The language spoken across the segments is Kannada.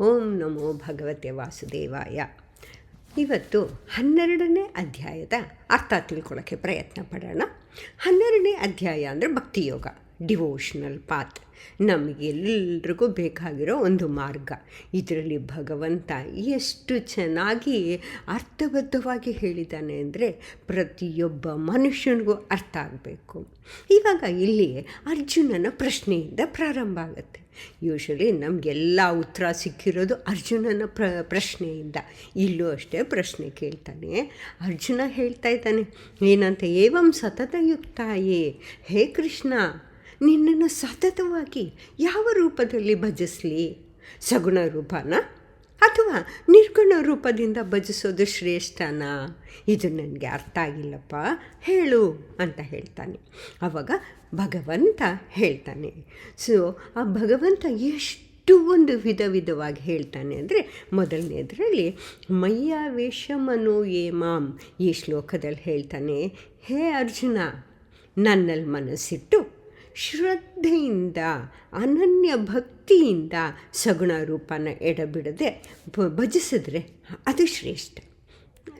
ಓಂ ನಮೋ ಭಗವತೆ ವಾಸುದೇವಾಯ. ಇವತ್ತು ಹನ್ನೆರಡನೇ ಅಧ್ಯಾಯದ ಅರ್ಥ ತಿಳ್ಕೊಳ್ಳೋಕ್ಕೆ ಪ್ರಯತ್ನ ಪಡೋಣ. ಹನ್ನೆರಡನೇ ಅಧ್ಯಾಯ ಅಂದರೆ ಭಕ್ತಿಯೋಗ. ಡಿವೋಷನಲ್ ಪಾತ್ ನಮಗೆಲ್ರಿಗೂ ಬೇಕಾಗಿರೋ ಒಂದು ಮಾರ್ಗ. ಇದರಲ್ಲಿ ಭಗವಂತ ಎಷ್ಟು ಚೆನ್ನಾಗಿ ಅರ್ಥಬದ್ಧವಾಗಿ ಹೇಳಿದ್ದಾನೆ ಅಂದರೆ ಪ್ರತಿಯೊಬ್ಬ ಮನುಷ್ಯನಿಗೂ ಅರ್ಥ ಆಗಬೇಕು. ಇವಾಗ ಇಲ್ಲಿ ಅರ್ಜುನನ ಪ್ರಶ್ನೆಯಿಂದ ಪ್ರಾರಂಭ ಆಗುತ್ತೆ. ಯೂಶಲಿ ನಮಗೆಲ್ಲ ಉತ್ತರ ಸಿಕ್ಕಿರೋದು ಅರ್ಜುನನ ಪ್ರ, ಪ್ರಶ್ನೆಯಿಂದ. ಇಲ್ಲೂ ಅಷ್ಟೇ ಪ್ರಶ್ನೆ ಕೇಳ್ತಾನೆ. ಅರ್ಜುನ ಹೇಳ್ತಾ ಇದ್ದಾನೆ, ಏನಂತ, ಏವಂ ಸತತಯುಕ್ತಾಯೇ? ಹೇ ಕೃಷ್ಣ ನಿನ್ನನ್ನು ಸತತವಾಗಿ ಯಾವ ರೂಪದಲ್ಲಿ ಭಜಿಸಲಿ? ಸಗುಣ ರೂಪನ ಅಥವಾ ನಿರ್ಗುಣ ರೂಪದಿಂದ ಭಜಿಸೋದು ಶ್ರೇಷ್ಠನಾ? ಇದು ನನಗೆ ಅರ್ಥ ಆಗಿಲ್ಲಪ್ಪ. ಹೇಳು ಅಂತ ಹೇಳ್ತಾನೆ. ಆವಾಗ ಭಗವಂತ ಹೇಳ್ತಾನೆ. ಸೊ ಆ ಭಗವಂತ ಎಷ್ಟು ಒಂದು ವಿಧ ವಿಧವಾಗಿ ಹೇಳ್ತಾನೆ ಅಂದರೆ ಮೊದಲನೇದರಲ್ಲಿ ಮಯ್ಯಾವೇಶ ಮನೋ ಏ ಮಾಮ್ ಈ ಶ್ಲೋಕದಲ್ಲಿ ಹೇಳ್ತಾನೆ, ಹೇ ಅರ್ಜುನ, ನನ್ನಲ್ಲಿ ಮನಸ್ಸಿಟ್ಟು ಶ್ರದ್ಧೆಯಿಂದ, ಅನನ್ಯ ಭಕ್ತಿಯಿಂದ ಸಗುಣ ರೂಪನ ಎಡಬಿಡದೆ ಭಜಿಸಿದ್ರೆ ಅದು ಶ್ರೇಷ್ಠ.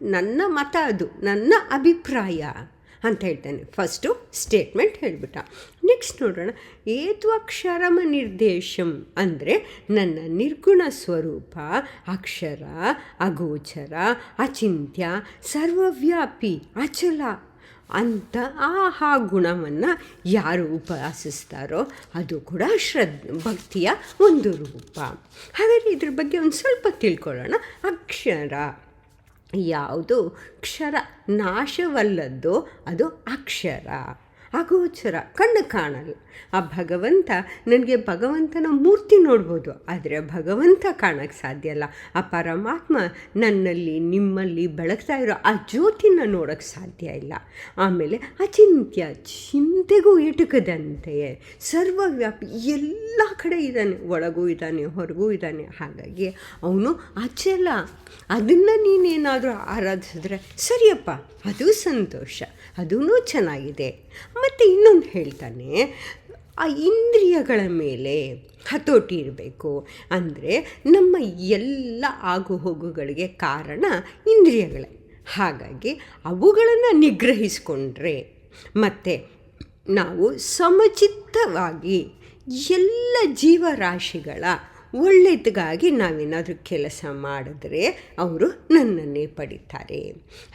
ನನ್ನ ಮತ ಅದು, ನನ್ನ ಅಭಿಪ್ರಾಯ ಅಂತ ಹೇಳ್ತೇನೆ. First statement ಹೇಳಿಬಿಟ್ಟ. ನೆಕ್ಸ್ಟ್ ನೋಡೋಣ. ಏತ್ವಕ್ಷರಮ ನಿರ್ದೇಶಂ ಅಂದರೆ ನನ್ನ ನಿರ್ಗುಣ ಸ್ವರೂಪ, ಅಕ್ಷರ, ಅಗೋಚರ, ಅಚಿಂತ್ಯ, ಸರ್ವವ್ಯಾಪಿ, ಅಚಲ ಅಂತ ಆಹಾ ಗುಣವನ್ನು ಯಾರು ಉಪಾಸಿಸ್ತಾರೋ ಅದು ಕೂಡ ಶ್ರದ್, ಭಕ್ತಿಯ ಒಂದು ರೂಪ. ಹಾಗಾದರೆ ಇದ್ರ ಬಗ್ಗೆ ಒಂದು ಸ್ವಲ್ಪ ತಿಳ್ಕೊಳ್ಳೋಣ. ಅಕ್ಷರ. ಯಾವುದು? ಕ್ಷರ ನಾಶವಲ್ಲದ್ದು ಅದು ಅಕ್ಷರ. ಅಗೋಚರ, ಕಣ್ಣು ಕಾಣಲ್ಲ. ಆ ಭಗವಂತ, ನನಗೆ ಭಗವಂತನ ಮೂರ್ತಿ ನೋಡ್ಬೋದು. ಆದರೆ ಭಗವಂತ ಕಾಣಕ್ಕೆ ಸಾಧ್ಯ ಅಲ್ಲ ಆ ಪರಮಾತ್ಮ ನನ್ನಲ್ಲಿ, ನಿಮ್ಮಲ್ಲಿ ಬೆಳಗ್ತಾ ಇರೋ ಆ ಜ್ಯೋತಿನ ನೋಡೋಕ್ಕೆ ಸಾಧ್ಯ ಇಲ್ಲ. ಆಮೇಲೆ ಅಚಿಂತ್ಯ, ಚಿಂತೆಗೂ ಎಟುಕದಂತೆಯೇ ಸರ್ವವ್ಯಾಪಿ, ಎಲ್ಲ ಕಡೆ ಇದ್ದಾನೆ. ಒಳಗೂ ಇದ್ದಾನೆ, ಹೊರಗೂ ಇದ್ದಾನೆ. ಹಾಗಾಗಿ ಅವನು ಅಚಲ. ಅದನ್ನು ನೀನೇನಾದರೂ ಆರಾಧಿಸಿದ್ರೆ ಸರಿಯಪ್ಪ, ಅದು ಸಂತೋಷ ಅದೂ ಚೆನ್ನಾಗಿದೆ. ಮತ್ತು ಇನ್ನೊಂದು ಹೇಳ್ತಾನೆ, ಆ ಇಂದ್ರಿಯಗಳ ಮೇಲೆ ಹತೋಟಿ ಇರಬೇಕು. ಅಂದರೆ ನಮ್ಮ ಎಲ್ಲ ಆಗು ಹೋಗುಗಳಿಗೆ ಕಾರಣ ಇಂದ್ರಿಯಗಳೇ. ಹಾಗಾಗಿ ಅವುಗಳನ್ನು ನಿಗ್ರಹಿಸಿಕೊಂಡ್ರೆ ಮತ್ತು ನಾವು ಸಮಚಿತ್ತವಾಗಿ ಎಲ್ಲ ಜೀವರಾಶಿಗಳ ಒಳ್ಳೆಯದಾಗಿ ನಾವೇನಾದರೂ ಕೆಲಸ ಮಾಡಿದ್ರೆ ಅವರು ನನ್ನನ್ನೇ ಪಡಿತಾರೆ.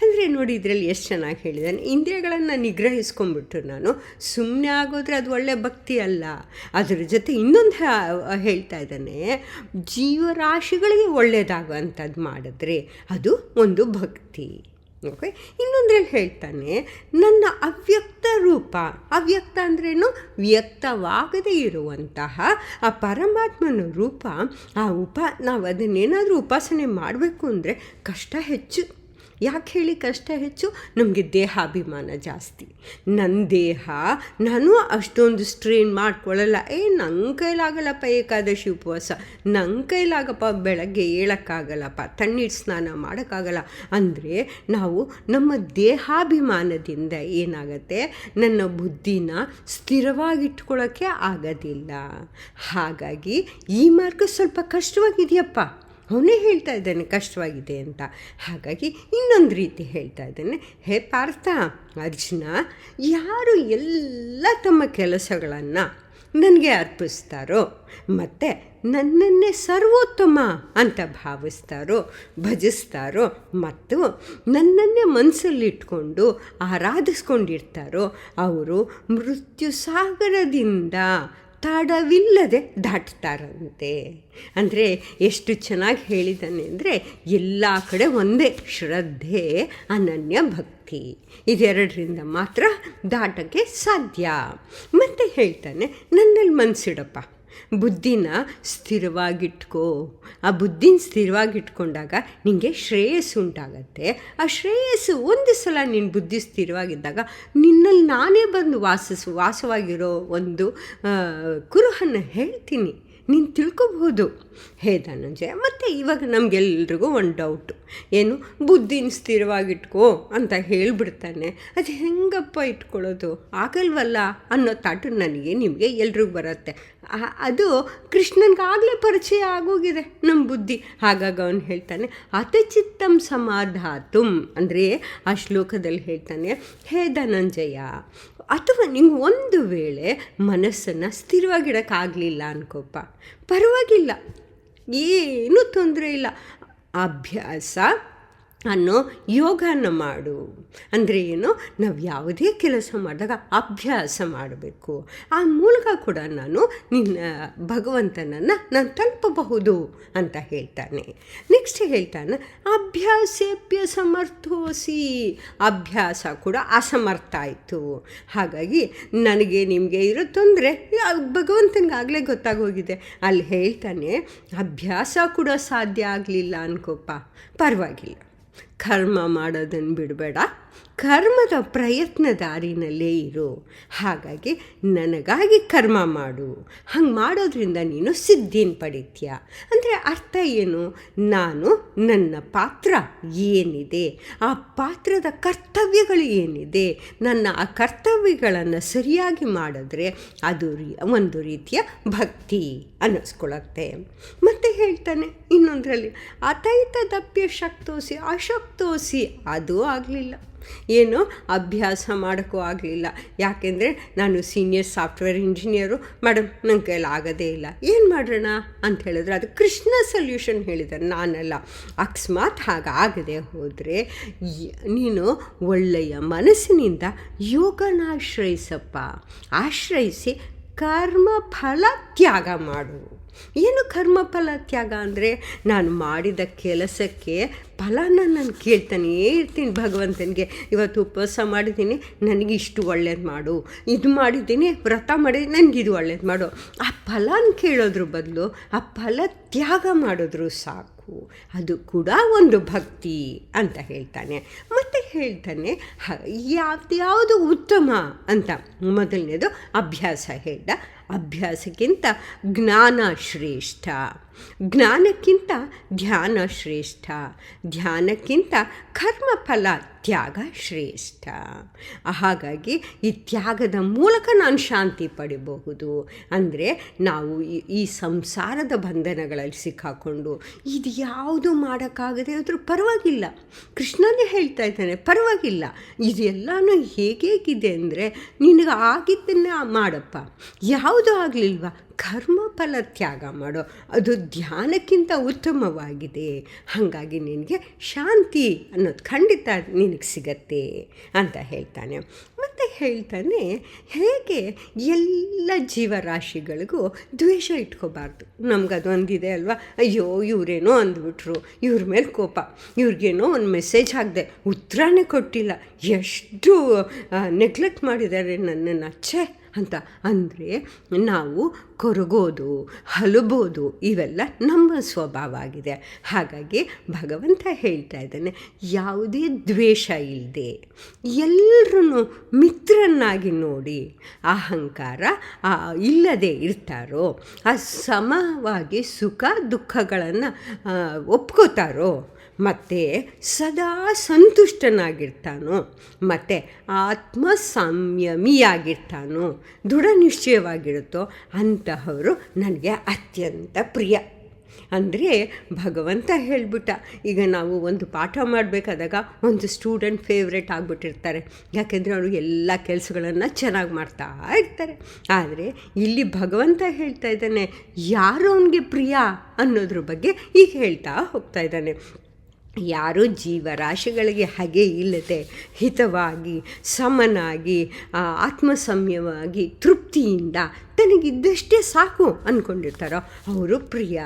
ಅಂದರೆ ನೋಡಿ ಇದರಲ್ಲಿ ಎಷ್ಟು ಚೆನ್ನಾಗಿ ಹೇಳಿದ್ದಾನೆ ಇಂದ್ರಿಯಗಳನ್ನು ನಿಗ್ರಹಿಸ್ಕೊಂಡ್ಬಿಟ್ಟು ನಾನು ಸುಮ್ಮನೆ ಆಗೋದ್ರೆ ಅದು ಒಳ್ಳೆಯ ಭಕ್ತಿ ಅಲ್ಲ. ಅದರ ಜೊತೆ ಇನ್ನೊಂದು ಹೇಳ್ತಾ ಇದ್ದಾನೆ, ಜೀವರಾಶಿಗಳಿಗೆ ಒಳ್ಳೆಯದಾಗುವಂಥದ್ದು ಮಾಡಿದ್ರೆ ಅದು ಒಂದು ಭಕ್ತಿ. ಓಕೆ ಇನ್ನೊಂದ್ರಲ್ಲಿ ಹೇಳ್ತಾನೆ, ನನ್ನ ಅವ್ಯಕ್ತ ರೂಪ. ಅವ್ಯಕ್ತ ಅಂದ್ರೇನು? ವ್ಯಕ್ತವಾಗದೇ ಇರುವಂತಹ ಆ ಪರಮಾತ್ಮನ ರೂಪ. ಆ ಉಪ, ನಾವು ಅದನ್ನೇನಾದರೂ ಉಪಾಸನೆ ಮಾಡಬೇಕು ಅಂದರೆ ಕಷ್ಟ ಹೆಚ್ಚು. ಯಾಕೆ ಹೇಳಿ ಕಷ್ಟ ಹೆಚ್ಚು? ನಮಗೆ ದೇಹಾಭಿಮಾನ ಜಾಸ್ತಿ. ನನ್ನ ದೇಹ, ನಾನು ಅಷ್ಟೊಂದು ಸ್ಟ್ರೈನ್ ಮಾಡ್ಕೊಳ್ಳಲ್ಲ ಏ ನನ್ನ ಕೈಲಾಗಲ್ಲಪ್ಪ ಏಕಾದಶಿ ಉಪವಾಸ. ನನ್ನ ಕೈಲಾಗಪ್ಪ ಬೆಳಗ್ಗೆ ಏಳಕ್ಕಾಗಲ್ಲಪ್ಪ. ತಣ್ಣೀರು ಸ್ನಾನ ಮಾಡೋಕ್ಕಾಗಲ್ಲ. ಅಂದರೆ ನಾವು ನಮ್ಮ ದೇಹಾಭಿಮಾನದಿಂದ ಏನಾಗುತ್ತೆ? ನನ್ನ ಬುದ್ಧಿನ ಸ್ಥಿರವಾಗಿಟ್ಕೊಳ್ಳೋಕ್ಕೆ ಆಗೋದಿಲ್ಲ. ಹಾಗಾಗಿ ಈ ಮಾರ್ಗ ಸ್ವಲ್ಪ ಕಷ್ಟವಾಗಿದೆಯಪ್ಪ. ಅವನೇ ಹೇಳ್ತಾ ಇದ್ದಾನೆ, ಕಷ್ಟವಾಗಿದೆ ಅಂತ. ಹಾಗಾಗಿ ಇನ್ನೊಂದು ರೀತಿ ಹೇಳ್ತಾ ಇದ್ದಾನೆ, ಹೇ ಪಾರ್ಥ, ಅರ್ಜುನ, ಯಾರು ಎಲ್ಲ ತಮ್ಮ ಕೆಲಸಗಳನ್ನು ನನಗೆ ಅರ್ಪಿಸ್ತಾರೋ, ಮತ್ತು ನನ್ನನ್ನೇ ಸರ್ವೋತ್ತಮ ಅಂತ ಭಾವಿಸ್ತಾರೋ, ಭಜಿಸ್ತಾರೋ, ಮತ್ತು ನನ್ನನ್ನೇ ಮನಸ್ಸಲ್ಲಿಟ್ಕೊಂಡು ಆರಾಧಿಸ್ಕೊಂಡಿರ್ತಾರೋ, ಅವರು ಮೃತ್ಯು ಸಾಗರದಿಂದ ತಡವಿಲ್ಲದೆ ದಾಟ್ತಾರಂತೆ. ಅಂದರೆ ಎಷ್ಟು ಚೆನ್ನಾಗಿ ಹೇಳಿದ್ದಾನೆ ಅಂದರೆ, ಎಲ್ಲ ಕಡೆ ಒಂದೇ ಶ್ರದ್ಧೆ, ಅನನ್ಯ ಭಕ್ತಿ. ಇದೆರಡರಿಂದ ಮಾತ್ರ ದಾಟಕ್ಕೆ ಸಾಧ್ಯ. ಮತ್ತು ಹೇಳ್ತಾನೆ, ನನ್ನಲ್ಲಿ ಮನಸ್ಸಿಡಪ್ಪ ಬುದ್ಧಿನ ಸ್ಥಿರವಾಗಿಟ್ಕೋ. ಆ ಬುದ್ಧಿನ ಸ್ಥಿರವಾಗಿಟ್ಕೊಂಡಾಗ ನಿಮಗೆ ಶ್ರೇಯಸ್ಸು ಉಂಟಾಗತ್ತೆ. ಆ ಶ್ರೇಯಸ್ಸು ಒಂದು ಸಲ ನಿನ್ನ ಬುದ್ಧಿ ಸ್ಥಿರವಾಗಿದ್ದಾಗ ನಿನ್ನಲ್ಲಿ ನಾನೇ ಬಂದು ವಾಸಿಸು, ವಾಸವಾಗಿರೋ ಒಂದು ಕುರುಹನ್ನು ಹೇಳ್ತೀನಿ. ನೀನು ತಿಳ್ಕೊಬಹುದು. ಹೇ ಧನಂಜಯ, ಮತ್ತು ಇವಾಗ ನಮಗೆಲ್ರಿಗೂ ಒಂದು ಡೌಟು ಏನು? ಬುದ್ಧಿನ ಸ್ಥಿರವಾಗಿಟ್ಕೋ ಅಂತ ಹೇಳಿಬಿಡ್ತಾನೆ. ಅದು ಹೆಂಗಪ್ಪ ಇಟ್ಕೊಳ್ಳೋದು? ಆಗಲ್ವಲ್ಲ ಅನ್ನೋ ತಾಟು ನನಗೆ, ನಿಮಗೆ ಎಲ್ರಿಗೂ ಬರುತ್ತೆ. ಅದು ಕೃಷ್ಣನಿಗಾಗಲೇ ಪರಿಚಯ ಆಗೋಗಿದೆ ನಮ್ಮ ಬುದ್ಧಿ. ಹಾಗಾಗಿ ಅವನು ಹೇಳ್ತಾನೆ ಅತಚಿತ್ತಂ ಸಮಾಧಾತುಂ. ಅಂದರೆ ಆ ಶ್ಲೋಕದಲ್ಲಿ ಹೇಳ್ತಾನೆ, ಹೇ ಧನಂಜಯ ಅಥವಾ ನೀವು ಒಂದು ವೇಳೆ ಮನಸ್ಸನ್ನು ಸ್ಥಿರವಾಗಿಡೋಕ್ಕಾಗಲಿಲ್ಲ ಅನ್ಕೋಪ ಪರವಾಗಿಲ್ಲ. ಏನೂ ತೊಂದರೆ ಇಲ್ಲ. ಅಭ್ಯಾಸ ಅನ್ನೋ ಯೋಗನ ಮಾಡು. ಅಂದರೆ ಏನು? ನಾವು ಯಾವುದೇ ಕೆಲಸ ಮಾಡಿದಾಗ ಅಭ್ಯಾಸ ಮಾಡಬೇಕು. ಆ ಮೂಲಕ ಕೂಡ ನಾನು ನಿನ್ನ ಭಗವಂತನನ್ನು ನಾನು ತಲುಪಬಹುದು ಅಂತ ಹೇಳ್ತಾನೆ. ನೆಕ್ಸ್ಟ್ ಹೇಳ್ತಾನೆ ಅಭ್ಯಾಸೇಪ್ಯ ಸಮರ್ಥೋಸಿ ಅಭ್ಯಾಸ ಕೂಡ ಅಸಮರ್ಥ ಆಯಿತು. ಹಾಗಾಗಿ ನನಗೆ ನಿಮಗೆ ಇರೋ ತೊಂದರೆ ಭಗವಂತನಿಗಾಗಲೇ ಗೊತ್ತಾಗೋಗಿದೆ. ಅಲ್ಲಿ ಹೇಳ್ತಾನೆ, ಅಭ್ಯಾಸ ಕೂಡ ಸಾಧ್ಯ ಆಗಲಿಲ್ಲ ಅನ್ಕೋಪ ಪರವಾಗಿಲ್ಲ. ಕರ್ಮ ಮಾಡೋದನ್ನು ಬಿಡಬೇಡ. ಕರ್ಮದ ಪ್ರಯತ್ನ ದಾರಿನಲ್ಲೇ ಇರು. ಹಾಗಾಗಿ ನನಗಾಗಿ ಕರ್ಮ ಮಾಡು. ಹಂಗೆ ಮಾಡೋದ್ರಿಂದ ನೀನು ಸಿದ್ಧಿನ ಪಡಿತೀಯ. ಅಂದರೆ ಅರ್ಥ ಏನು? ನಾನು ನನ್ನ ಪಾತ್ರ ಏನಿದೆ? ಆ ಪಾತ್ರದ ಕರ್ತವ್ಯಗಳು ಏನಿದೆ? ನನ್ನ ಆ ಕರ್ತವ್ಯಗಳನ್ನು ಸರಿಯಾಗಿ ಮಾಡಿದ್ರೆ ಅದು ಒಂದು ರೀತಿಯ ಭಕ್ತಿ ಅನ್ನಿಸ್ಕೊಳತ್ತೆ. ಮತ್ತು ಹೇಳ್ತಾನೆ ಇನ್ನೊಂದರಲ್ಲಿ ಅತೈತದಪ್ಯ ಶಕ್ತೋಸಿ ಅಶಕ್ತೋಸಿ ಅದು ಆಗಲಿಲ್ಲ. ಏನು ಅಭ್ಯಾಸ ಮಾಡೋಕ್ಕೂ ಆಗಲಿಲ್ಲ. ಯಾಕೆಂದರೆ ನಾನು ಸೀನಿಯರ್ ಸಾಫ್ಟ್ವೇರ್ ಇಂಜಿನಿಯರು. ಮೇಡಮ್ ನನ್ನ ಕೈಲಿ ಆಗೋದೇ ಇಲ್ಲ. ಏನು ಮಾಡೋಣ ಅಂತ ಹೇಳಿದ್ರೆ ಅದು ಕೃಷ್ಣ ಸೊಲ್ಯೂಷನ್ ಹೇಳಿದ್ದಾರೆ. ನಾನಲ್ಲ. ಅಕಸ್ಮಾತ್ ಹಾಗಾಗದೆ ಹೋದರೆ ನೀನು ಒಳ್ಳೆಯ ಮನಸ್ಸಿನಿಂದ ಯೋಗನ ಆಶ್ರಯಿಸಪ್ಪ. ಆಶ್ರಯಿಸಿ ಕರ್ಮ ಫಲ ತ್ಯಾಗ ಮಾಡು. ಏನು ಕರ್ಮಫಲ ತ್ಯಾಗ ಅಂದರೆ ನಾನು ಮಾಡಿದ ಕೆಲಸಕ್ಕೆ ಫಲನ ನಾನು ಕೇಳ್ತಾನೇ ಇರ್ತೀನಿ ಭಗವಂತನಿಗೆ. ಇವತ್ತು ಉಪವಾಸ ಮಾಡಿದ್ದೀನಿ, ನನಗೆ ಇಷ್ಟು ಒಳ್ಳೇದು ಮಾಡು. ಇದು ಮಾಡಿದ್ದೀನಿ, ವ್ರತ ಮಾಡಿ ನನಗೆ ಇದು ಒಳ್ಳೇದು ಮಾಡು. ಆ ಫಲನ ಕೇಳೋದ್ರ ಬದಲು ಆ ಫಲ ತ್ಯಾಗ ಮಾಡಿದ್ರು ಸಾಕು. ಅದು ಕೂಡ ಒಂದು ಭಕ್ತಿ ಅಂತ ಹೇಳ್ತಾನೆ. ಮತ್ತು ಹೇಳ್ತಾನೆ ಯಾವ್ದು ಯಾವುದು ಉತ್ತಮ ಅಂತ. ಮೊದಲನೇದು ಅಭ್ಯಾಸ ಹೇಳ್ದ. ಅಭ್ಯಾಸಕ್ಕಿಂತ ಜ್ಞಾನ ಶ್ರೇಷ್ಠ. ಜ್ಞಾನಕ್ಕಿಂತ ಧ್ಯಾನ ಶ್ರೇಷ್ಠ, ಧ್ಯಾನಕ್ಕಿಂತ ಕರ್ಮಫಲ ತ್ಯಾಗ ಶ್ರೇಷ್ಠ. ಹಾಗಾಗಿ ಈ ತ್ಯಾಗದ ಮೂಲಕ ನಾನು ಶಾಂತಿ ಪಡಿಬಹುದು. ಅಂದರೆ ನಾವು ಈ ಸಂಸಾರದ ಬಂಧನಗಳಲ್ಲಿ ಸಿಕ್ಕಾಕೊಂಡು ಇದು ಯಾವುದು ಮಾಡೋಕ್ಕಾಗದೆ ಆದರೂ ಪರವಾಗಿಲ್ಲ. ಕೃಷ್ಣನೇ ಹೇಳ್ತಾ ಇದ್ದಾನೆ, ಪರವಾಗಿಲ್ಲ. ಇದೆಲ್ಲನೂ ಹೇಗೇಗಿದೆ ಅಂದರೆ ನಿನಗೆ ಆಗಿದ್ದನ್ನು ಮಾಡಪ್ಪ. ಯಾವುದು ಆಗಲಿಲ್ವಾ? ಕರ್ಮಫಲ ತ್ಯಾಗ ಮಾಡೋ. ಅದು ಧ್ಯಾನಕ್ಕಿಂತ ಉತ್ತಮವಾಗಿದೆ. ಹಾಗಾಗಿ ನಿನಗೆ ಶಾಂತಿ ಅನ್ನೋದು ಖಂಡಿತ ನಿನಗೆ ಸಿಗತ್ತೆ ಅಂತ ಹೇಳ್ತಾನೆ. ಮತ್ತು ಹೇಳ್ತಾನೆ, ಹೇಗೆ ಎಲ್ಲ ಜೀವರಾಶಿಗಳಿಗೂ ದ್ವೇಷ ಇಟ್ಕೋಬಾರ್ದು. ನಮ್ಗೆ ಅದೊಂದಿದೆ ಅಲ್ವಾ? ಅಯ್ಯೋ, ಇವರೇನೋ ಅಂದ್ಬಿಟ್ರು. ಇವ್ರ ಮೇಲೆ ಕೋಪ. ಇವ್ರಿಗೇನೋ ಒಂದು ಮೆಸೇಜ್ ಹಾಕಿದೆ. ಉತ್ತರನೇ ಕೊಟ್ಟಿಲ್ಲ. ಎಷ್ಟು ನೆಗ್ಲೆಕ್ಟ್ ಮಾಡಿದ್ದಾರೆ ನನ್ನನ್ನು. ಛೇ! ಅಂತ ಅಂದರೆ ನಾವು ಕೊರಗೋದು, ಹಲಬೋದು ಇವೆಲ್ಲ ನಮ್ಮ ಸ್ವಭಾವ ಆಗಿದೆ. ಹಾಗಾಗಿ ಭಗವಂತ ಹೇಳ್ತಾ ಇದ್ದಾನೆ, ಯಾವುದೇ ದ್ವೇಷ ಇಲ್ಲದೆ ಎಲ್ಲರೂ ಮಿತ್ರನ್ನಾಗಿ ನೋಡಿ ಅಹಂಕಾರ ಇಲ್ಲದೆ ಇರ್ತಾರೋ, ಆ ಸಮವಾಗಿ ಸುಖ ದುಃಖಗಳನ್ನು ಒಪ್ಕೋತಾರೋ ಮತ್ತು ಸದಾ ಸಂತುಷ್ಟನಾಗಿರ್ತಾನೋ, ಮತ್ತು ಆತ್ಮ ಸಂಯಮಿಯಾಗಿರ್ತಾನೋ ದೃಢ ನಿಶ್ಚಯವಾಗಿರುತ್ತೋ, ಅಂತಹವರು ನನಗೆ ಅತ್ಯಂತ ಪ್ರಿಯ. ಅಂದರೆ ಭಗವಂತ ಹೇಳಿಬಿಟ್ಟ, ಈಗ ನಾವು ಒಂದು ಪಾಠ ಮಾಡಬೇಕಾದಾಗ ಒಂದು ಸ್ಟೂಡೆಂಟ್ ಫೇವ್ರೇಟ್ ಆಗಿಬಿಟ್ಟಿರ್ತಾರೆ. ಯಾಕೆಂದರೆ ಅವರು ಎಲ್ಲ ಕೆಲಸಗಳನ್ನು ಚೆನ್ನಾಗಿ ಮಾಡ್ತಾ ಇರ್ತಾರೆ. ಆದರೆ ಇಲ್ಲಿ ಭಗವಂತ ಹೇಳ್ತಾ ಇದ್ದಾನೆ, ಯಾರು ಅವನಿಗೆ ಪ್ರಿಯ ಅನ್ನೋದ್ರ ಬಗ್ಗೆ ಈಗ ಹೇಳ್ತಾ ಹೋಗ್ತಾ ಇದ್ದಾನೆ. ಯಾರೂ ಜೀವರಾಶಿಗಳಿಗೆ ಹಾಗೆ ಇಲ್ಲದೆ ಹಿತವಾಗಿ, ಸಮನಾಗಿ ಆತ್ಮಸಮ್ಯವಾಗಿ ತೃಪ್ತಿಯಿಂದ ತನಗಿದ್ದಷ್ಟೇ ಸಾಕು ಅಂದ್ಕೊಂಡಿರ್ತಾರೋ ಅವರು ಪ್ರಿಯ.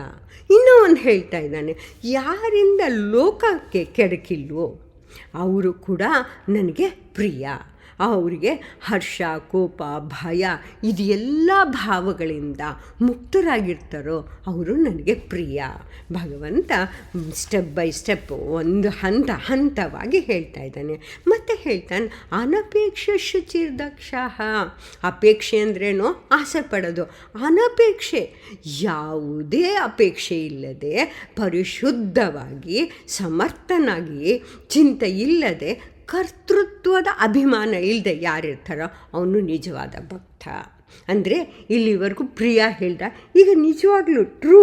ಇನ್ನೂ ಒಂದು ಹೇಳ್ತಾ ಇದ್ದಾನೆ, ಯಾರಿಂದ ಲೋಕಕ್ಕೆ ಕೆಡಕಿಲ್ವೋ, ಅವರು ಕೂಡ ನನಗೆ ಪ್ರಿಯ. ಅವರಿಗೆ ಹರ್ಷ, ಕೋಪ, ಭಯ ಇದೆಲ್ಲ ಭಾವಗಳಿಂದ ಮುಕ್ತರಾಗಿರ್ತಾರೋ ಅವರು ನನಗೆ ಪ್ರಿಯ. ಭಗವಂತ ಸ್ಟೆಪ್ ಬೈ ಸ್ಟೆಪ್ ಒಂದು ಹಂತ ಹಂತವಾಗಿ ಹೇಳ್ತಾ ಇದ್ದಾನೆ. ಮತ್ತು ಹೇಳ್ತಾನೆ, ಅನಪೇಕ್ಷ ಶುಚಿರ್ದಕ್ಷ. ಅಪೇಕ್ಷೆ ಅಂದ್ರೇನೋ? ಆಸೆ ಪಡೋದು. ಅನಪೇಕ್ಷೆ, ಯಾವುದೇ ಅಪೇಕ್ಷೆ ಇಲ್ಲದೆ ಪರಿಶುದ್ಧವಾಗಿ ಸಮರ್ಥನಾಗಿ ಚಿಂತೆ ಇಲ್ಲದೆ ಕರ್ತೃತ್ವದ ಅಭಿಮಾನ ಇಲ್ಲದೆ ಯಾರಿರ್ತಾರೋ ಅವನು ನಿಜವಾದ ಭಕ್ತ. ಅಂದರೆ ಇಲ್ಲಿವರೆಗೂ ಪ್ರಿಯ ಹೇಳ್ದ, ಈಗ ನಿಜವಾಗ್ಲೂ ಟ್ರೂ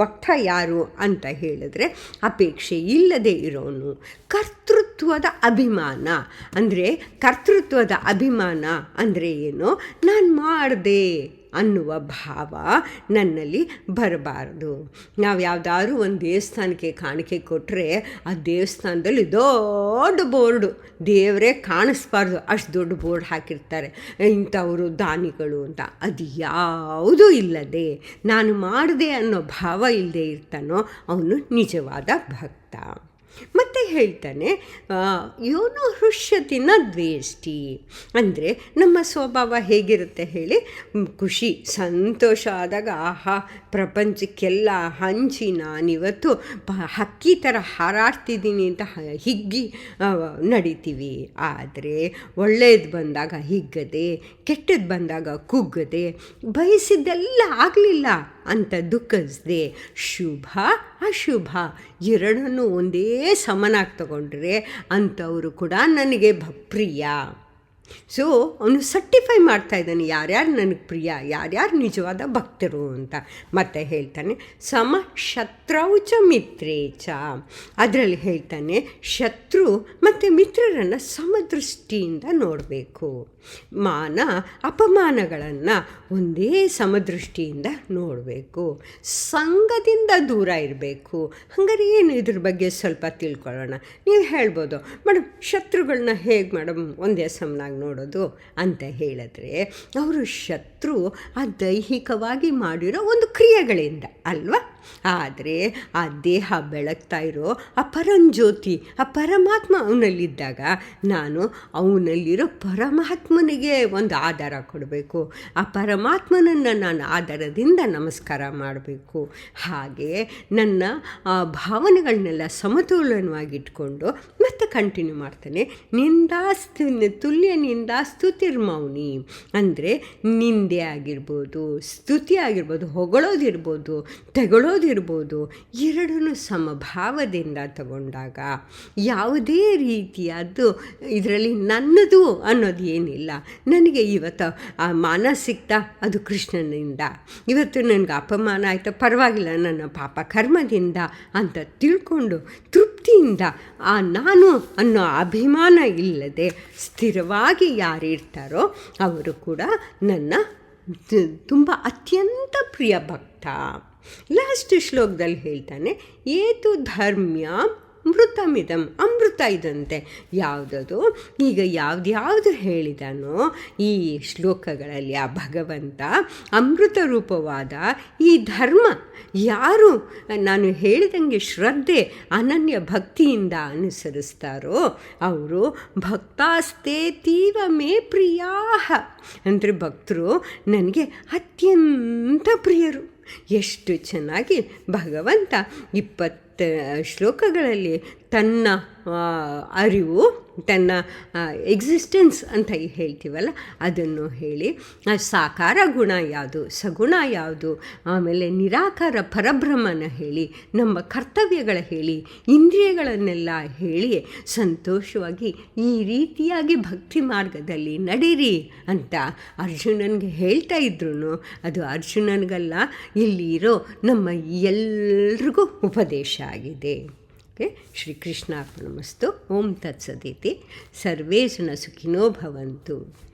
ಭಕ್ತ ಯಾರು ಅಂತ ಹೇಳಿದ್ರೆ ಅಪೇಕ್ಷೆ ಇಲ್ಲದೆ ಇರೋನು. ಕರ್ತೃತ್ವದ ಅಭಿಮಾನ ಅಂದರೆ ಕರ್ತೃತ್ವದ ಅಭಿಮಾನ ಅಂದರೆ ಏನು? ನಾನು ಮಾಡಿದೆ. ಅನ್ನುವ ಭಾವ ನನ್ನಲ್ಲಿ ಬರಬಾರ್ದು. ನಾವು ಯಾವುದಾದ್ರೂ ಒಂದು ದೇವಸ್ಥಾನಕ್ಕೆ ಕಾಣಿಕೆ ಕೊಟ್ಟರೆ ಆ ದೇವಸ್ಥಾನದಲ್ಲಿ ದೊಡ್ಡ ಬೋರ್ಡು, ದೇವರೇ ಕಾಣಿಸ್ಬಾರ್ದು, ಅಷ್ಟು ದೊಡ್ಡ ಬೋರ್ಡ್ ಹಾಕಿರ್ತಾರೆ. ಇಂಥವರು ದಾನಿಗಳು ಅಂತ. ಅದು ಯಾವುದೂ ಇಲ್ಲದೆ ನಾನು ಮಾಡಿದೆ ಅನ್ನೋ ಭಾವ ಇಲ್ಲದೆ ಇರ್ತಾನೋ ಅವನು ನಿಜವಾದ ಭಕ್ತ. ಮತ್ತೆ ಹೇಳ್ತಾನೆ ಯೋನು ಹೃಷ್ಯತಿನ ದ್ವೇಷ್ಟಿ. ಅಂದರೆ ನಮ್ಮ ಸ್ವಭಾವ ಹೇಗಿರುತ್ತೆ ಹೇಳಿ ಖುಷಿ, ಸಂತೋಷ ಆದಾಗ, ಆಹಾ, ಪ್ರಪಂಚಕ್ಕೆಲ್ಲ ಹಂಚಿ ನಾನಿವತ್ತು ಹಕ್ಕಿ ಥರ ಹಾರಾಡ್ತಿದ್ದೀನಿ ಅಂತ ಹಿಗ್ಗಿ ನಡಿತೀವಿ. ಆದರೆ ಒಳ್ಳೆಯದು ಬಂದಾಗ ಹಿಗ್ಗದೆ ಕೆಟ್ಟದ್ದು ಬಂದಾಗ ಕುಗ್ಗದೆ, ಬಯಸಿದ್ದೆಲ್ಲ ಆಗಲಿಲ್ಲ. ಅಂತ ದುಃಖಿಸ್ದೆ ಶುಭ ಅಶುಭ ಎರಡನ್ನೂ ಒಂದೇ ಸಮನಾಗಿ ತಗೊಂಡ್ರೆ ಅಂಥವರು ಕೂಡ ನನಗೆ ಪ್ರಿಯ ಸೊ ಅವನು ಸರ್ಟಿಫೈ ಮಾಡ್ತಾ ಇದ್ದಾನೆ, ಯಾರ್ಯಾರು ನನಗೆ ಪ್ರಿಯ, ಯಾರ್ಯಾರು ನಿಜವಾದ ಭಕ್ತರು ಅಂತ. ಮತ್ತೆ ಹೇಳ್ತಾನೆ, ಸಮ ಶತ್ರೌಚ ಮಿತ್ರೇಚ ಅದರಲ್ಲಿ ಹೇಳ್ತಾನೆ, ಶತ್ರು ಮತ್ತು ಮಿತ್ರರನ್ನು ಸಮದೃಷ್ಟಿಯಿಂದ ನೋಡಬೇಕು. ಮಾನ ಅಪಮಾನಗಳನ್ನು ಒಂದೇ ಸಮದೃಷ್ಟಿಯಿಂದ ನೋಡಬೇಕು. ಸಂಘದಿಂದ ದೂರ ಇರಬೇಕು. ಹಂಗಾರೆ ಏನು ಇದ್ರ ಬಗ್ಗೆ ಸ್ವಲ್ಪ ತಿಳ್ಕೊಳ್ಳೋಣ. ನೀವು ಹೇಳ್ಬೋದು ಮೇಡಮ್ ಶತ್ರುಗಳನ್ನ ಹೇಗೆ ಮೇಡಮ್ ಒಂದೇ ಸಮನಾಗಿ ನೋಡೋದು ಅಂತ ಹೇಳಿದ್ರೆ ಅವರು ಶತ್ರು ಆ ದೈಹಿಕವಾಗಿ ಮಾಡಿರೋ ಒಂದು ಕ್ರಿಯೆಗಳಿಂದ ಅಲ್ವಾ? ಆದರೆ ಆ ದೇಹ ಬೆಳಗ್ತಾ ಇರೋ ಆ ಪರಂಜ್ಯೋತಿ, ಆ ಪರಮಾತ್ಮ ಅವನಲ್ಲಿದ್ದಾಗ ನಾನು ಅವನಲ್ಲಿರೋ ಪರಮಾತ್ಮನಿಗೆ ಒಂದು ಆಧಾರ ಕೊಡಬೇಕು. ಆ ಪರಮಾತ್ಮನನ್ನು ನಾನು ಆಧಾರದಿಂದ ನಮಸ್ಕಾರ ಮಾಡಬೇಕು. ಹಾಗೆ ನನ್ನ ಭಾವನೆಗಳನ್ನೆಲ್ಲ ಸಮತೋಲನವಾಗಿಟ್ಕೊಂಡು ಕಂಟಿನ್ಯೂ ಮಾಡ್ತಾನೆ. ನಿಂದಾಸ್ತು ತುಲ್ಯ ನಿಂದಾ ಸ್ತುತಿರ್ಮೌನಿ. ಅಂದರೆ ನಿಂದೆ ಆಗಿರ್ಬೋದು, ಸ್ತುತಿ ಆಗಿರ್ಬೋದು, ಹೊಗಳೋದಿರ್ಬೋದು ತಗೊಳ್ಳೋದಿರ್ಬೋದು ಎರಡೂ ಸಮಭಾವದಿಂದ ತಗೊಂಡಾಗ ಯಾವುದೇ ರೀತಿಯದ್ದು ಇದರಲ್ಲಿ ನನ್ನದು ಅನ್ನೋದು ಏನಿಲ್ಲ. ನನಗೆ ಇವತ್ತು ಆ ಮಾನ ಸಿಕ್ತಾ, ಅದು ಕೃಷ್ಣನಿಂದ. ಇವತ್ತು ನನಗೆ ಅಪಮಾನ ಆಯಿತು, ಪರವಾಗಿಲ್ಲ, ನನ್ನ ಪಾಪ ಕರ್ಮದಿಂದ ಅಂತ ತಿಳ್ಕೊಂಡು ತೃಪ್ತಿಯಿಂದ ಆ ನಾನು ಅನ್ನೋ ಅಭಿಮಾನ ಇಲ್ಲದೆ ಸ್ಥಿರವಾಗಿ ಯಾರಿರ್ತಾರೋ ಅವರು ಕೂಡ ನನ್ನ ತುಂಬ ಅತ್ಯಂತ ಪ್ರಿಯ ಭಕ್ತ. ಲಾಸ್ಟ್ ಶ್ಲೋಕದಲ್ಲಿ ಹೇಳ್ತಾನೆ, ಏತು ಧರ್ಮ್ಯ ಮೃತಮಿದಂ ಅಮೃತ ಇದಂತೆ. ಯಾವುದದು? ಈಗ ಯಾವ್ದ್ಯಾವುದು ಹೇಳಿದಾನೋ ಈ ಶ್ಲೋಕಗಳಲ್ಲಿ ಆ ಭಗವಂತ ಅಮೃತ ರೂಪವಾದ ಈ ಧರ್ಮ ಯಾರು ನಾನು ಹೇಳಿದಂಗೆ ಶ್ರದ್ಧೆ ಅನನ್ಯ ಭಕ್ತಿಯಿಂದ ಅನುಸರಿಸ್ತಾರೋ ಅವರು ಭಕ್ತಾಸ್ತೆ ತೀವ ಮೇ ಪ್ರಿಯಾಹ. ಅಂದರೆ ಭಕ್ತರು ನನಗೆ ಅತ್ಯಂತ ಪ್ರಿಯರು. ಎಷ್ಟು ಚೆನ್ನಾಗಿ ಭಗವಂತ ಇಪ್ಪತ್ತು ಶ್ಲೋಕಗಳಲ್ಲಿ ತನ್ನ ಅರಿವು ತನ್ನ ಎಕ್ಸಿಸ್ಟೆನ್ಸ್ ಅಂತ ಹೇಳ್ತೀವಲ್ಲ, ಅದನ್ನು ಹೇಳಿ ಸಾಕಾರ ಗುಣ ಯಾವುದು, ಸಗುಣ ಯಾವುದು, ಆಮೇಲೆ ನಿರಾಕಾರ ಪರಬ್ರಹ್ಮನ ಹೇಳಿ, ನಮ್ಮ ಕರ್ತವ್ಯಗಳ ಹೇಳಿ, ಇಂದ್ರಿಯಗಳನ್ನೆಲ್ಲ ಹೇಳಿ ಸಂತೋಷವಾಗಿ ಈ ರೀತಿಯಾಗಿ ಭಕ್ತಿ ಮಾರ್ಗದಲ್ಲಿ ನಡೀರಿ ಅಂತ ಅರ್ಜುನನಿಗೆ ಹೇಳ್ತಾ ಇದ್ರು ಅದು ಅರ್ಜುನನಿಗಲ್ಲ, ಇಲ್ಲಿರೋ ನಮ್ಮ ಎಲ್ರಿಗೂ ಉಪದೇಶ ಆಗಿದೆ. ಓಕೆ ಶ್ರೀಕೃಷ್ಣಾರ್ಪಣಮಸ್ತು. ಓಂ ತತ್ಸದಿತಿ. ಸರ್ವೇ ಜನ ಸುಖಿನೋ ಭವಂತು.